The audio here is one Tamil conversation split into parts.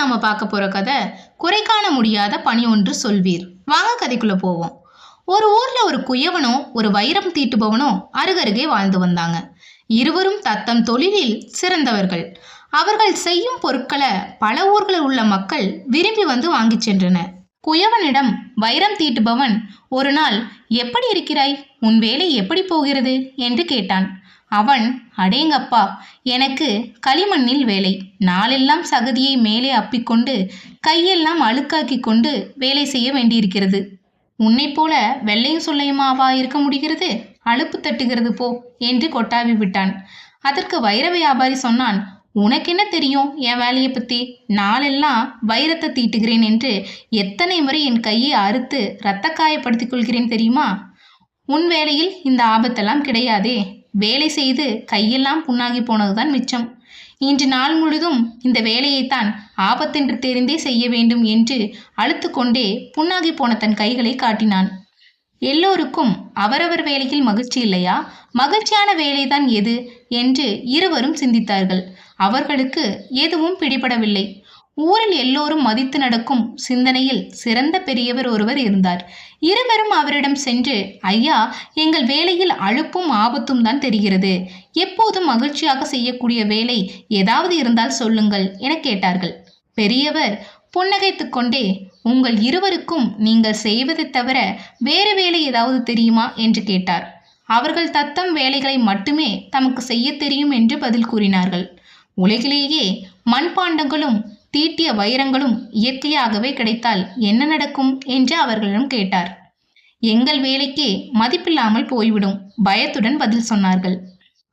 நாம பார்க்க போற கதை குறை காண முடியாத பணி ஒன்று சொல்வீர். வாங்க கதைக்குள்ள போவோம். ஒரு ஊர்ல ஒரு குயவனும் ஒரு வைரம் தீட்டுபவனும் அருகருகே வாழ்ந்து வந்தாங்க. இருவரும் தத்தம் தொழிலில் சிறந்தவர்கள். அவர்கள் செய்யும் பொருட்களை பல ஊர்களில் உள்ள மக்கள் விரும்பி வந்து வாங்கி சென்றனர். குயவனிடம் வைரம் தீட்டுபவன் ஒரு நாள் எப்படி இருக்கிறாய்? உன் வேலை எப்படி போகிறது? என்று கேட்டான். அவன் அடேங்கப்பா எனக்கு களிமண்ணில் வேலை. நாளெல்லாம் சகதியை மேலே அப்பிக்கொண்டு கையெல்லாம் அழுக்காக்கி கொண்டு வேலை செய்ய வேண்டியிருக்கிறது. உன்னைப் போல வெள்ளையும் சொல்லையுமாவா இருக்க முடிகிறது? அலுப்பு தட்டுகிறது போ என்று கொட்டாவி விட்டான். அதற்கு வைர வியாபாரி சொன்னான் உனக்கென்ன தெரியும் என் வேலையை பற்றி நாளெல்லாம் வைரத்தை தீட்டுகிறேன் என்று எத்தனை முறை என் கையை அறுத்து இரத்த காயப்படுத்திக் கொள்கிறேன் தெரியுமா? உன் வேலையில் இந்த ஆபத்தெல்லாம் கிடையாதே. வேலை செய்து கையெல்லாம் புண்ணாகி போனதுதான் மிச்சம். இன்று நாள் முழுதும் இந்த வேலையைத்தான் ஆபத்தென்று தெரிந்தே செய்ய வேண்டும் என்று அழுத்துக்கொண்டே புண்ணாகி போன தன் கைகளை காட்டினான். எல்லோருக்கும் அவரவர் வேலையில் மகிழ்ச்சி இல்லையா? மகிழ்ச்சியான வேலைதான் எது? என்று இருவரும் சிந்தித்தார்கள். அவர்களுக்கு எதுவும் பிடிபடவில்லை. ஊரில் எல்லோரும் மதித்து நடக்கும் சிந்தனையில் சிறந்த பெரியவர் ஒருவர் இருந்தார். இருவரும் அவரிடம் சென்று ஐயா எங்கள் வேலையில் அழுப்பும் ஆபத்தும் தான் தெரிகிறது. எப்போதும் மகிழ்ச்சியாக செய்யக்கூடிய வேலை ஏதாவது இருந்தால் சொல்லுங்கள் என கேட்டார்கள். பெரியவர் புன்னகைத்து கொண்டே உங்கள் இருவருக்கும் நீங்கள் செய்வதை தவிர வேறு வேலை ஏதாவது தெரியுமா? என்று கேட்டார். அவர்கள் தத்தம் வேலைகளை மட்டுமே தமக்கு செய்ய தெரியும் என்று பதில் கூறினார்கள். உலகிலேயே மண்பாண்டங்களும் தீட்டிய வைரங்களும் இயற்கையாகவே கிடைத்தால் என்ன நடக்கும் என்று அவர்களிடம் கேட்டார். எங்கள் வேலைக்கே மதிப்பில்லாமல் போய்விடும் பயத்துடன் பதில் சொன்னார்கள்.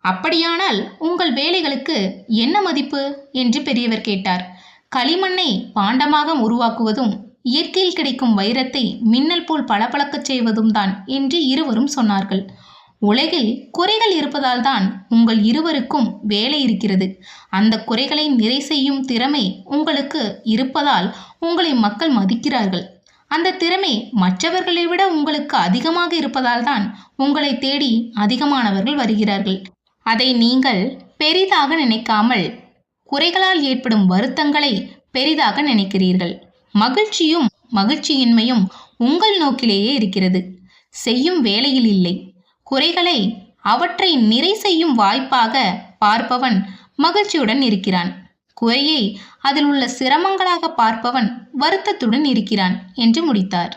அப்படியானால் உங்கள் வேலைகளுக்கு என்ன மதிப்பு? என்று பெரியவர் கேட்டார். களிமண்ணை பாண்டமாக உருவாக்குவதும் இயற்கையில் கிடைக்கும் வைரத்தை மின்னல் போல் பளபளக்கச் செய்வதும் தான் என்று இருவரும் சொன்னார்கள். உலகில் குறைகள் இருப்பதால் தான் உங்கள் இருவருக்கும் வேலை இருக்கிறது. அந்த குறைகளை நிறை செய்யும் திறமை உங்களுக்கு இருப்பதால் உங்களை மக்கள் மதிக்கிறார்கள். அந்த திறமை மற்றவர்களை விட உங்களுக்கு அதிகமாக இருப்பதால் தான் உங்களை தேடி அதிகமானவர்கள் வருகிறார்கள். அதை நீங்கள் பெரிதாக நினைக்காமல் குறைகளால் ஏற்படும் வருத்தங்களை பெரிதாக நினைக்கிறீர்கள். மகிழ்ச்சியும் மகிழ்ச்சியின்மையும் உங்கள் நோக்கிலேயே இருக்கிறது. செய்யும் வேலையில் இல்லை. குறைகளை அவற்றை நிறை செய்யும் வாய்ப்பாக பார்ப்பவன் மகிழ்ச்சியுடன் இருக்கிறான். குறையை அதில் உள்ள சிரமங்களாக பார்ப்பவன் வருத்தத்துடன் இருக்கிறான் என்று முடித்தார்.